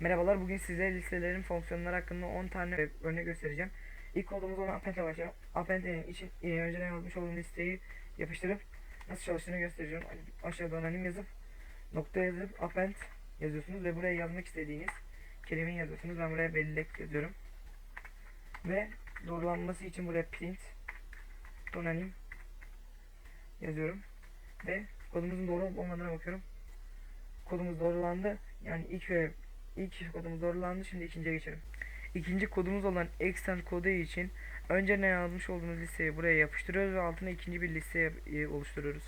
Merhabalar bugün size listelerin fonksiyonları hakkında 10 tane örnek göstereceğim. İlk kodumuz olan append ile başlayalım. Append'in için e, önceden yazmış olduğum listeyi yapıştırıp nasıl çalıştığını göstereceğim. Aşağı donanım yazıp nokta yazıp append yazıyorsunuz ve buraya yazmak istediğiniz kelimeyi yazıyorsunuz. Ben buraya bellek yazıyorum. Ve doğrulanması için buraya print donanım yazıyorum. Ve kodumuzun doğru olup olmadığına bakıyorum. Kodumuz doğrulandı. Yani ilk ve ilk kodumuz doğrulandı. Şimdi ikinciye geçelim. İkinci kodumuz olan extend kodu için önce ne yazmış olduğumuz listeyi buraya yapıştırıyoruz ve altına ikinci bir liste e, oluşturuyoruz.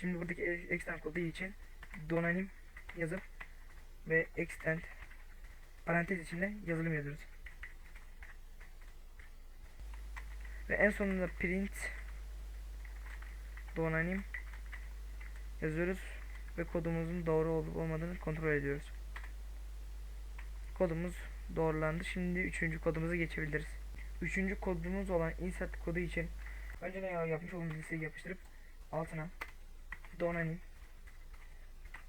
Şimdi buradaki extend kodu için donanım yazıp ve extend parantez içinde yazılım yazıyoruz. Ve en sonunda print donanım yazıyoruz ve kodumuzun doğru olup olmadığını kontrol ediyoruz. Kodumuz doğrulandı. Şimdi üçüncü kodumuza geçebiliriz. Üçüncü kodumuz olan insert kodu için önce ne yapmış olduğumuz listeyi yapıştırıp altına donanım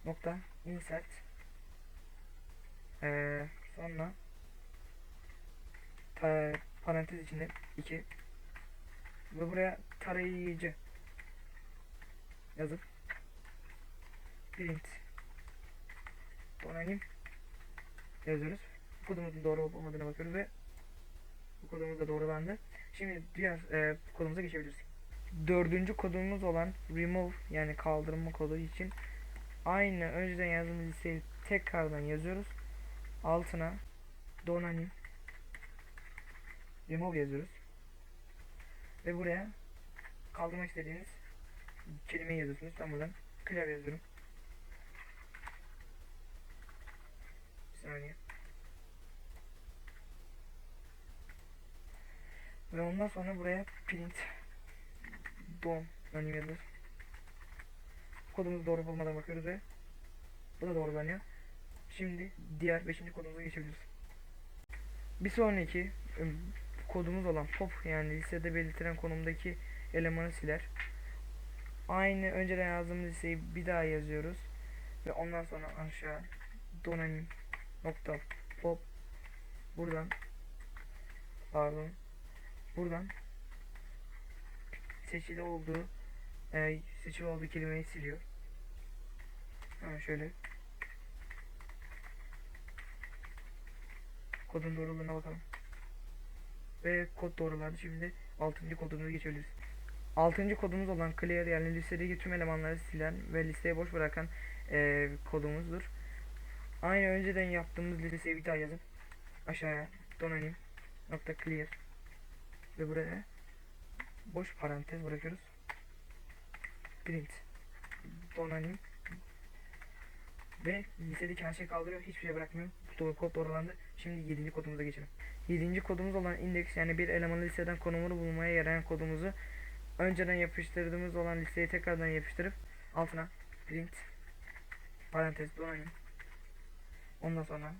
nokta insert ee, sonra ta, parantez içinde 2 ve buraya tarayıcı yazıp print donanım yazıyoruz. Kodumuzun doğru olup olmadığına bakıyoruz ve bu kodumuz da doğrulandı. Şimdi diğer e, kodumuza geçebiliriz. Dördüncü kodumuz olan remove yani kaldırma kodu için aynı önceden yazdığımız listeyi tekrardan yazıyoruz. Altına donanım remove yazıyoruz. Ve buraya kaldırmak istediğiniz kelimeyi yazıyorsunuz. Ben buradan klavye yazıyorum. Bir saniye. Ve ondan sonra buraya print don yazıyoruz. Kodumuz doğru bulmadan bakıyoruz ve bu da doğrulanıyor. Şimdi diğer 5. kodumuza geçebiliriz. Bir sonraki kodumuz olan pop yani listede belirtilen konumdaki elemanı siler. Aynı önceden yazdığımız listeyi bir daha yazıyoruz ve ondan sonra aşağı donanım nokta pop buradan pardon buradan seçili olduğu e, seçili olduğu kelimeyi siliyor. Hemen şöyle kodun doğruluğuna bakalım. Ve kod doğrulandı. Şimdi 6. kodumuza geçebiliriz. 6. kodumuz olan clear yani listedeki tüm elemanları silen ve listeye boş bırakan e, kodumuzdur. Aynı önceden yaptığımız listeyi bir daha yazıp aşağıya donanım nokta clear ve buraya boş parantez bırakıyoruz. Print donanım ve listedeki her şeyi kaldırıyor. Hiçbir şey bırakmıyor. Doğru kod doğrulandı. Şimdi 7. kodumuza geçelim. 7. kodumuz olan index yani bir elemanı listeden konumunu bulmaya yarayan kodumuzu önceden yapıştırdığımız olan listeyi tekrardan yapıştırıp altına print parantez donanım ondan sonra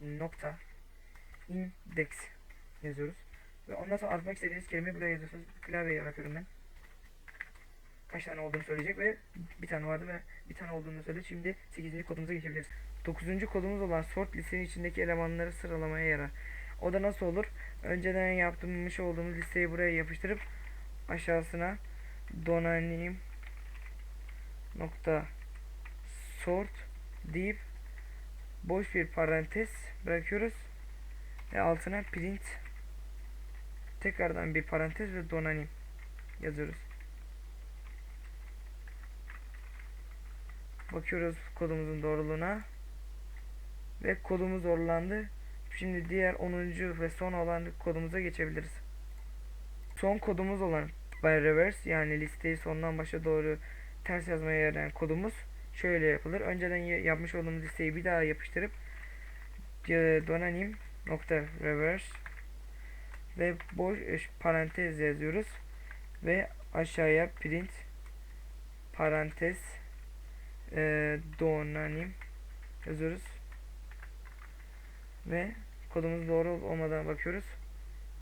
nokta index yazıyoruz ve ondan sonra aratmak istediğiniz kelimeyi buraya yazıyorsunuz klavyeye bakıyorum ben kaç tane olduğunu söyleyecek ve bir tane vardı ve bir tane olduğunu söyledi. Şimdi 8. kodumuza geçebiliriz. 9. kodumuz olan sort listenin içindeki elemanları sıralamaya yarar. O da nasıl olur? Önceden yaptırmış olduğumuz listeyi buraya yapıştırıp aşağısına donanım nokta sort deyip boş bir parantez bırakıyoruz ve altına print tekrardan bir parantez ve donanım yazıyoruz. Bakıyoruz kodumuzun doğruluğuna. Ve kodumuz doğrulandı. Şimdi diğer 10. ve son olan kodumuza geçebiliriz. Son kodumuz olan by reverse yani listeyi sondan başa doğru ters yazmaya yarayan kodumuz şöyle yapılır. Önceden ya- yapmış olduğumuz listeyi bir daha yapıştırıp donanım nokta reverse ve boş e, parantez yazıyoruz ve aşağıya print parantez e, donanım yazıyoruz. Ve kodumuz doğru olmadığına bakıyoruz.